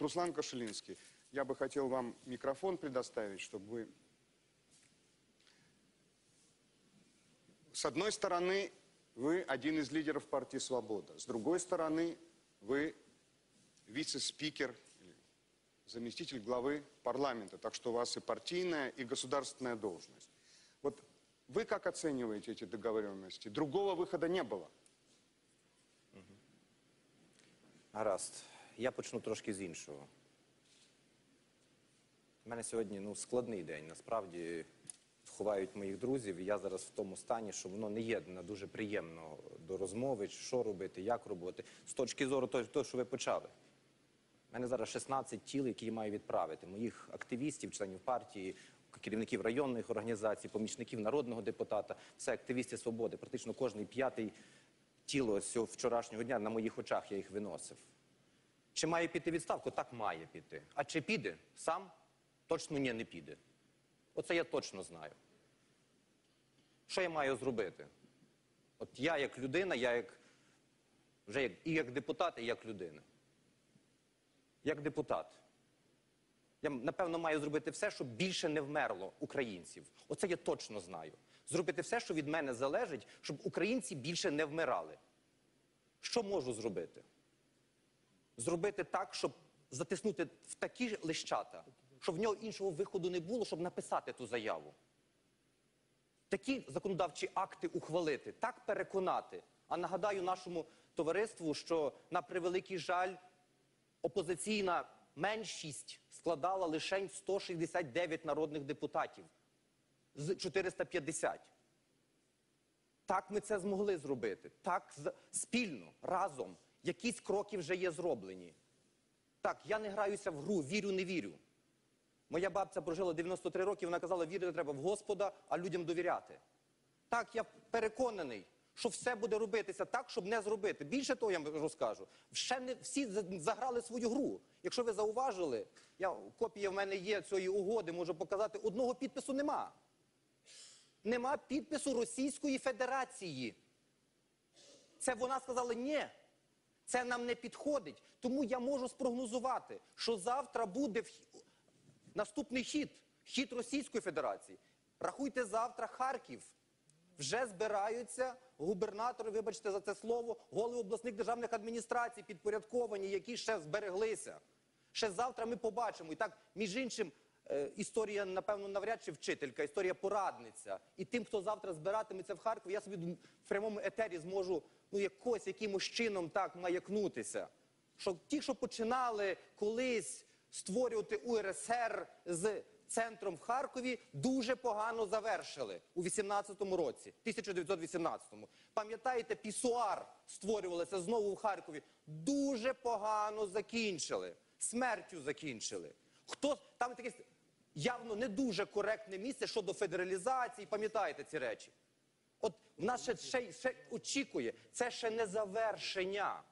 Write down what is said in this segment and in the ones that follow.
Вот, Руслан Кошелинский, я бы хотел вам микрофон предоставить, чтобы вы... С одной стороны, вы один из лидеров партии «Свобода». С другой стороны, вы вице-спикер, заместитель главы парламента. Так что у вас и партийная, и государственная должность. Вот вы как оцениваете эти договоренности? Другого выхода не было. Гаразд. Я почну трошки з іншого. У мене сьогодні ну, складний день. Насправді ховають моїх друзів. і Я зараз в тому стані, що воно не є на дуже приємно до розмови, що робити, як робити. З точки зору того, що ви почали. У мене зараз 16 тіл, які я маю відправити. Моїх активістів, членів партії, керівників районних організацій, помічників народного депутата. Це активісти свободи. Практично кожний п'ятий тіло вчорашнього дня на моїх очах я їх виносив. Чи має піти відставку? Так має піти. А чи піде сам? Точно ні, не піде. Оце я точно знаю. Що я маю зробити? От я як людина, я як вже як, і як депутат, і як людина. Як депутат. Я, напевно, маю зробити все, щоб більше не вмерло українців. Оце я точно знаю. Зробити все, що від мене залежить, щоб українці більше не вмирали. Що можу зробити? Зробити так, щоб затиснути в такі ж лищата, щоб в нього іншого виходу не було, щоб написати ту заяву. Такі законодавчі акти ухвалити, так переконати. А нагадаю нашому товариству, що на превеликий жаль опозиційна меншість складала лише 169 народних депутатів з 450. Так ми це змогли зробити. Так спільно, разом. Якісь кроки вже є зроблені. Так, я не граюся в гру, вірю, не вірю. Моя бабця прожила 93 роки, вона казала, вірити треба в Господа, а людям довіряти. Так, я переконаний, що все буде робитися так, щоб не зробити. Більше того, я вам розкажу. Ще не всі заграли свою гру. Якщо ви зауважили, я, копія в мене є цієї угоди, можу показати, одного підпису нема. Нема підпису Російської Федерації. Це вона сказала ні. Це нам не підходить. Тому я можу спрогнозувати, що завтра буде наступний хід хід Російської Федерації. Рахуйте завтра Харків. Вже збираються губернатори, вибачте за це слово, голови обласних державних адміністрацій підпорядковані, які ще збереглися. Ще завтра ми побачимо. І так, між іншим, історія, напевно, навряд чи вчителька, історія порадниця. І тим, хто завтра збиратиметься в Харкові, я собі в прямому етері зможу ну, якось, якимось чином так маякнутися. Що ті, що починали колись створювати УРСР з центром в Харкові, дуже погано завершили у 18-му році, 1918-му. Пам'ятаєте, пісуар створювалося знову в Харкові. Дуже погано закінчили. Смертю закінчили. Хто там таке явно не дуже коректне місце щодо федералізації, пам'ятаєте ці речі? От в нас ще, ще, ще очікує, це ще не завершення,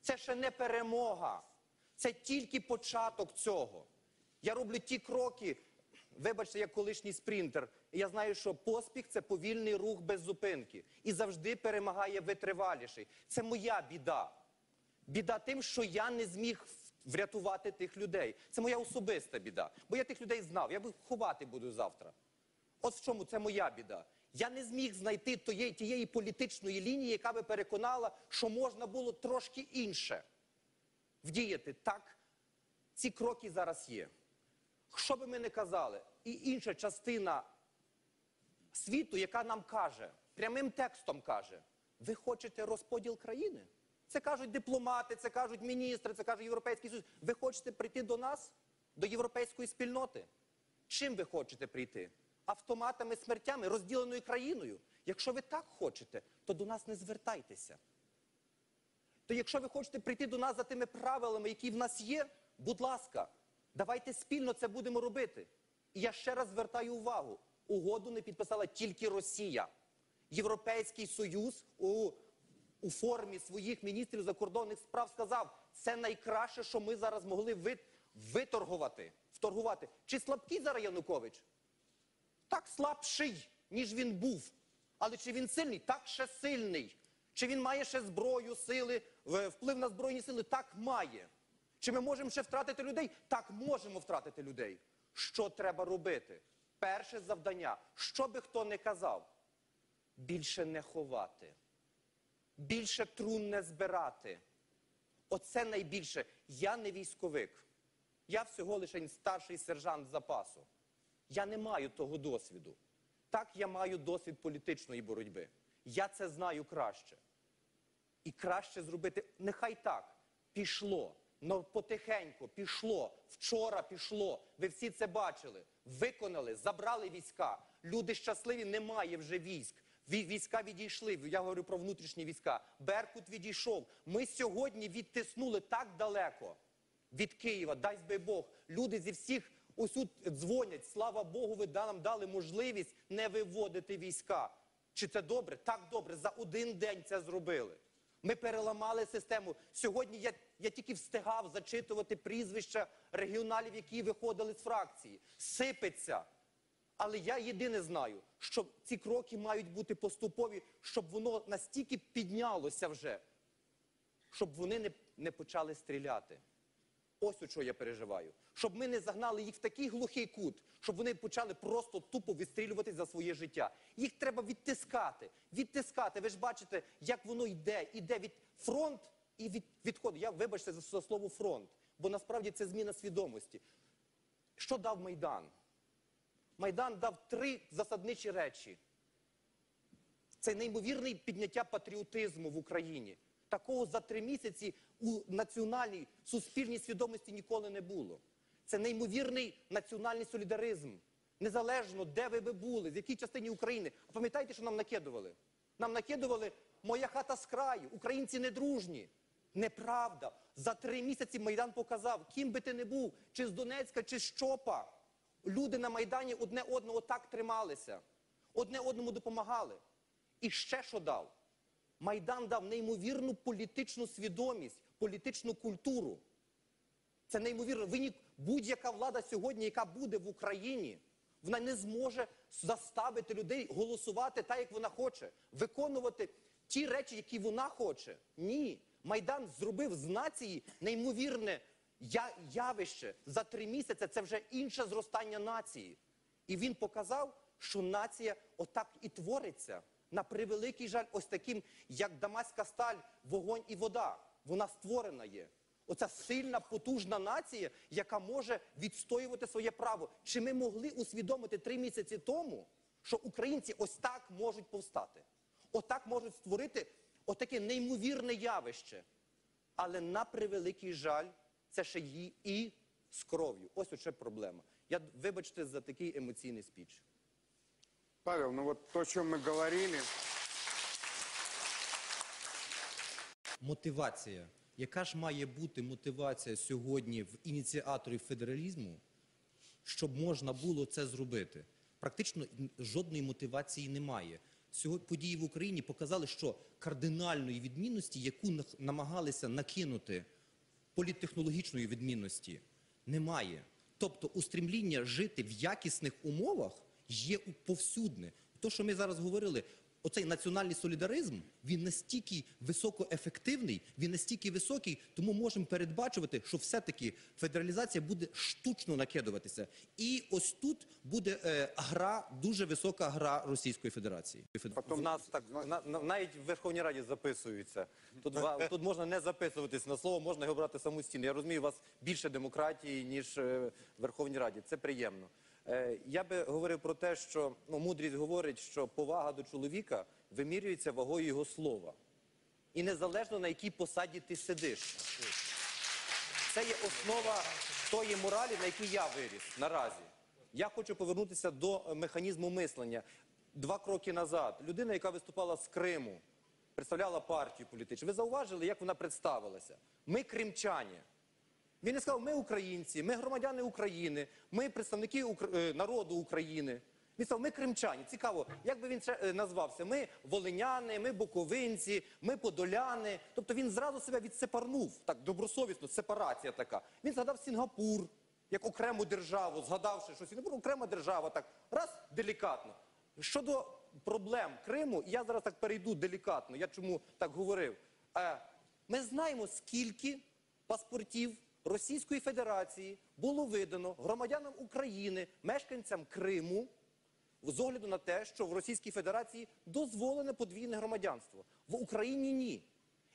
це ще не перемога. Це тільки початок цього. Я роблю ті кроки, вибачте, як колишній спринтер. Я знаю, що поспіх це повільний рух без зупинки. І завжди перемагає витриваліший. Це моя біда. Біда тим, що я не зміг врятувати тих людей. Це моя особиста біда. Бо я тих людей знав. Я їх ховати буду завтра. От в чому це моя біда. Я не зміг знайти тієї, тієї політичної лінії, яка би переконала, що можна було трошки інше вдіяти. Так, ці кроки зараз є. Що би ми не казали, і інша частина світу, яка нам каже, прямим текстом каже: ви хочете розподіл країни? Це кажуть дипломати, це кажуть міністри, це каже Європейський Союз. Ви хочете прийти до нас, до європейської спільноти? Чим ви хочете прийти? Автоматами, смертями, розділеною країною. Якщо ви так хочете, то до нас не звертайтеся. То якщо ви хочете прийти до нас за тими правилами, які в нас є, будь ласка, давайте спільно це будемо робити. І я ще раз звертаю увагу: угоду не підписала тільки Росія. Європейський Союз у, у формі своїх міністрів закордонних справ сказав, це найкраще, що ми зараз могли виторгувати, вторгувати. Чи слабкий зараз Янукович? Так слабший, ніж він був. Але чи він сильний? Так ще сильний. Чи він має ще зброю, сили, вплив на збройні сили? Так має. Чи ми можемо ще втратити людей? Так, можемо втратити людей. Що треба робити? Перше завдання, що би хто не казав, більше не ховати, більше трун не збирати. Оце найбільше. Я не військовик. Я всього лише старший сержант запасу. Я не маю того досвіду. Так, я маю досвід політичної боротьби. Я це знаю краще. І краще зробити, нехай так, пішло, но потихеньку, пішло, вчора пішло. Ви всі це бачили, виконали, забрали війська. Люди щасливі, немає вже військ. Ві- Війська відійшли. Я говорю про внутрішні війська. Беркут відійшов. Ми сьогодні відтиснули так далеко від Києва, дай би Бог. Люди зі всіх тут дзвонять. Слава Богу, ви нам дали можливість не виводити війська. Чи це добре? Так добре. За один день це зробили. Ми переламали систему. Сьогодні я, я тільки встигав зачитувати прізвища регіоналів, які виходили з фракції. Сипеться. Але я єдине знаю, що ці кроки мають бути поступові, щоб воно настільки піднялося вже, щоб вони не, не почали стріляти. Ось у що я переживаю. Щоб ми не загнали їх в такий глухий кут, щоб вони почали просто тупо відстрілюватись за своє життя. Їх треба відтискати, відтискати. Ви ж бачите, як воно йде, іде від фронт і від, відходить. Я вибачте за слово фронт, бо насправді це зміна свідомості. Що дав Майдан? Майдан дав три засадничі речі. Це неймовірне підняття патріотизму в Україні. Такого за три місяці у національній суспільній свідомості ніколи не було. Це неймовірний національний солідаризм. Незалежно, де ви би були, в якій частині України. А пам'ятаєте, що нам накидували? Нам накидували моя хата з краю, українці недружні. Неправда. За три місяці Майдан показав, ким би ти не був, чи з Донецька, чи з Чопа. Люди на Майдані одне одного так трималися, одне одному допомагали. І ще що дав? Майдан дав неймовірну політичну свідомість, політичну культуру. Це неймовірно. Ви ні- будь-яка влада сьогодні, яка буде в Україні, вона не зможе заставити людей голосувати так, як вона хоче, виконувати ті речі, які вона хоче. Ні. Майдан зробив з нації неймовірне я- явище. За три місяці це вже інше зростання нації. І він показав, що нація отак і твориться. На превеликий жаль, ось таким, як дамаська сталь, вогонь і вода. Вона створена є. Оця сильна, потужна нація, яка може відстоювати своє право. Чи ми могли усвідомити три місяці тому, що українці ось так можуть повстати? Отак можуть створити отаке неймовірне явище. Але на превеликий жаль, це ще й і з кров'ю. Ось оце проблема. Я вибачте за такий емоційний спіч. Павел, ну вот то, о чем мы говорили, Мотивація. Яка ж має бути мотивація сьогодні в ініціаторів федералізму, щоб можна було це зробити? Практично жодної мотивації немає. Сьогодні події в Україні показали, що кардинальної відмінності, яку намагалися накинути політтехнологічної відмінності, немає. Тобто устрімління жити в якісних умовах є повсюдне. То, що ми зараз говорили, оцей національний солідаризм, він настільки високоефективний, він настільки високий, тому можемо передбачувати, що все-таки федералізація буде штучно накидуватися. І ось тут буде е, гра, дуже висока гра Російської Федерації. В нас так на, на- навіть в Верховній Раді записуються. Тут, ва- тут можна не записуватись на слово, можна його брати самостійно. Я розумію, у вас більше демократії, ніж е, в Верховній Раді. Це приємно. Е, я би говорив про те, що ну, мудрість говорить, що повага до чоловіка вимірюється вагою його слова. І незалежно на якій посаді ти сидиш. Це є основа тої моралі, на якій я виріс наразі. Я хочу повернутися до е, механізму мислення. Два кроки назад людина, яка виступала з Криму, представляла партію політичну. Ви зауважили, як вона представилася? Ми кримчані. Він не сказав, ми українці, ми громадяни України, ми представники Укр- е, народу України. Він сказав, ми кримчані. Цікаво, як би він ще е, назвався? Ми волиняни, ми буковинці, ми подоляни. Тобто він зразу себе відсепарнув, так добросовісно, сепарація така. Він згадав Сінгапур як окрему державу, згадавши, що Сінгапур окрема держава, так раз делікатно. Щодо проблем Криму, я зараз так перейду делікатно. Я чому так говорив? Е, ми знаємо, скільки паспортів Російської Федерації було видано громадянам України, мешканцям Криму, з огляду на те, що в Російській Федерації дозволене подвійне громадянство. В Україні ні.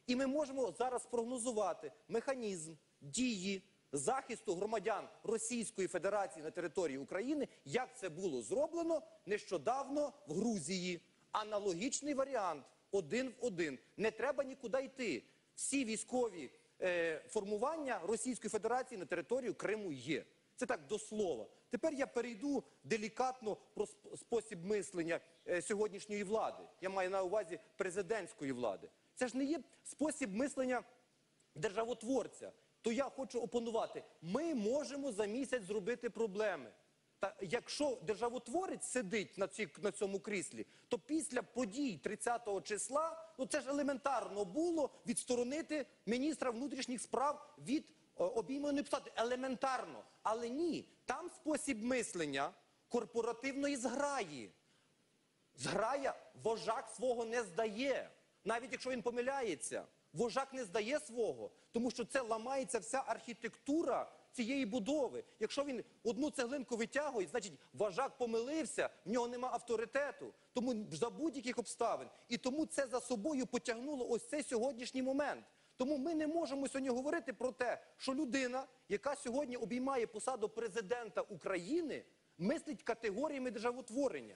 І ми можемо зараз прогнозувати механізм дії захисту громадян Російської Федерації на території України, як це було зроблено нещодавно в Грузії. Аналогічний варіант один в один. Не треба нікуди йти. Всі військові формування Російської Федерації на територію Криму є. Це так до слова. Тепер я перейду делікатно про спосіб мислення е, сьогоднішньої влади. Я маю на увазі президентської влади. Це ж не є спосіб мислення державотворця. То я хочу опонувати. Ми можемо за місяць зробити проблеми. Та якщо державотворець сидить на, цій, на цьому кріслі, то після подій 30 числа, ну це ж елементарно було відсторонити міністра внутрішніх справ від е, обійманої посади. Елементарно. Але ні, там спосіб мислення корпоративної зграї. Зграя вожак свого не здає, навіть якщо він помиляється. Вожак не здає свого, тому що це ламається вся архітектура цієї будови. Якщо він одну цеглинку витягує, значить вожак помилився, в нього нема авторитету. Тому за будь-яких обставин. І тому це за собою потягнуло ось цей сьогоднішній момент. Тому ми не можемо сьогодні говорити про те, що людина, яка сьогодні обіймає посаду президента України, мислить категоріями державотворення.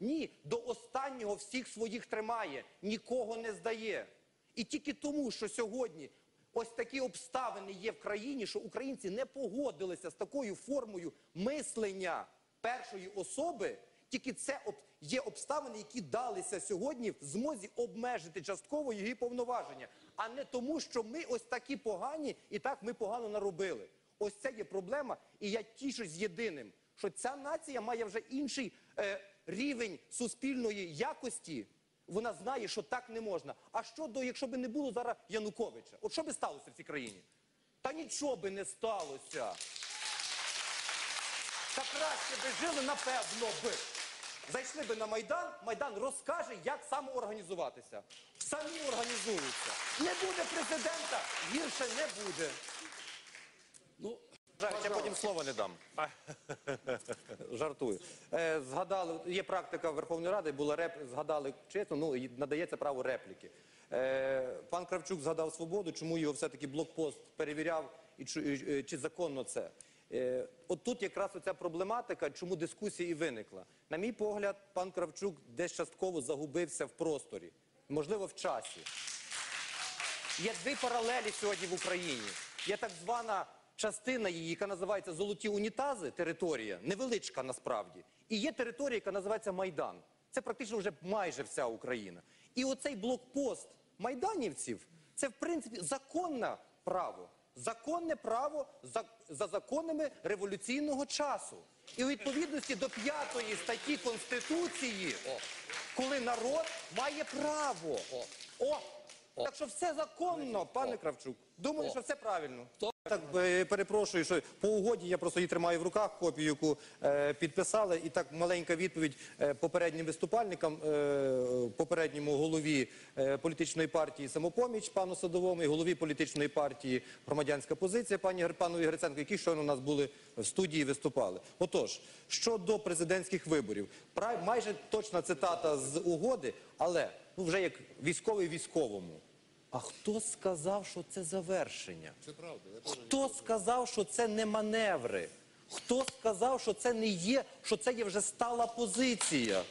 Ні, до останнього всіх своїх тримає, нікого не здає. І тільки тому, що сьогодні ось такі обставини є в країні, що українці не погодилися з такою формою мислення першої особи, тільки це є обставини, які далися сьогодні в змозі обмежити частково її повноваження, а не тому, що ми ось такі погані і так ми погано наробили. Ось це є проблема, і я тішусь єдиним, що ця нація має вже інший е, рівень суспільної якості. Вона знає, що так не можна. А що до, якщо б не було зараз Януковича? От що би сталося в цій країні? Та нічого би не сталося. Та краще би жили, напевно би. Зайшли би на Майдан, Майдан розкаже, як самоорганізуватися. Самі організуються. Не буде президента, гірше не буде. Жаль, я потім слова не дам. Жартую. Е, згадали, є практика Верховної Ради, була реп, згадали чесно, ну надається право репліки. Е, пан Кравчук згадав свободу, чому його все-таки блокпост перевіряв і чи, чи законно це. Е, от тут якраз оця проблематика, чому дискусія і виникла. На мій погляд, пан Кравчук десь частково загубився в просторі, можливо, в часі. Є дві паралелі сьогодні в Україні. Є так звана частина її, яка називається Золоті унітази, територія, невеличка насправді. І є територія, яка називається Майдан. Це практично вже майже вся Україна. І оцей блокпост майданівців це в принципі законне право. Законне право за, за законами революційного часу. І у відповідності до п'ятої статті Конституції, коли народ має право. О, так що все законно, пане Кравчук. Думаю, що все правильно. Так е, перепрошую, що по угоді я просто її тримаю в руках, копію, яку е, підписали. І так маленька відповідь е, попереднім виступальникам, попередньому голові політичної партії самопоміч пану Садовому і голові політичної партії громадянська позиція пані Гр- панові Гриценко, які щойно у нас були в студії, виступали. Отож, щодо президентських виборів, пра- майже точна цитата з угоди, але ну вже як військовий військовому. А хто сказав, що це завершення? це правда. Хто сказав, що це не маневри? Хто сказав, що це не є, що це є вже стала позиція?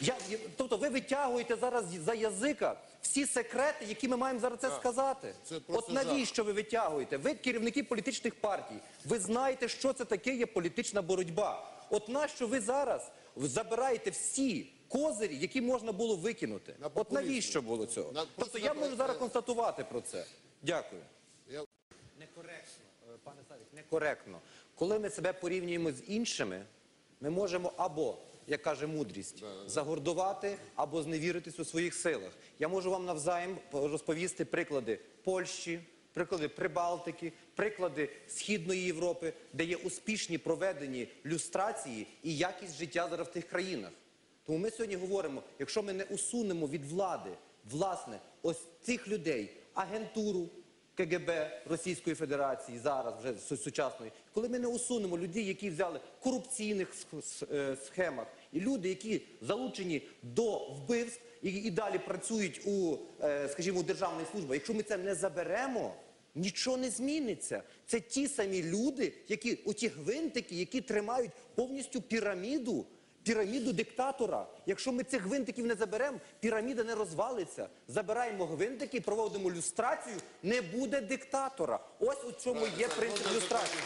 Я, тобто ви витягуєте зараз за язика всі секрети, які ми маємо зараз це сказати. Це От навіщо ви витягуєте? Ви керівники політичних партій. Ви знаєте, що це таке є політична боротьба. От нащо ви зараз забираєте всі козирі, які можна було викинути? На От навіщо було цього? На- Тобто просто я можу зараз констатувати про це. Дякую. я Некоректно, е, пане Савік, некоректно. Коли ми себе порівнюємо з іншими, ми можемо або, як каже мудрість, загордувати, або зневіритись у своїх силах. Я можу вам навзаєм розповісти приклади Польщі, приклади Прибалтики, приклади Східної Європи, де є успішні проведені люстрації і якість життя зараз в тих країнах. Тому ми сьогодні говоримо, якщо ми не усунемо від влади, власне, ось цих людей, агентуру, КГБ Російської Федерації, зараз вже сучасної, коли ми не усунемо людей, які взяли в корупційних е, схемах, і люди, які залучені до вбивств і, і далі працюють у, е, скажімо, у державних якщо ми це не заберемо, нічого не зміниться. Це ті самі люди, які оті гвинтики, які тримають повністю піраміду. Піраміду диктатора. Якщо ми цих гвинтиків не заберемо, піраміда не розвалиться. Забираємо гвинтики, проводимо люстрацію, не буде диктатора. Ось у чому є принцип люстрації.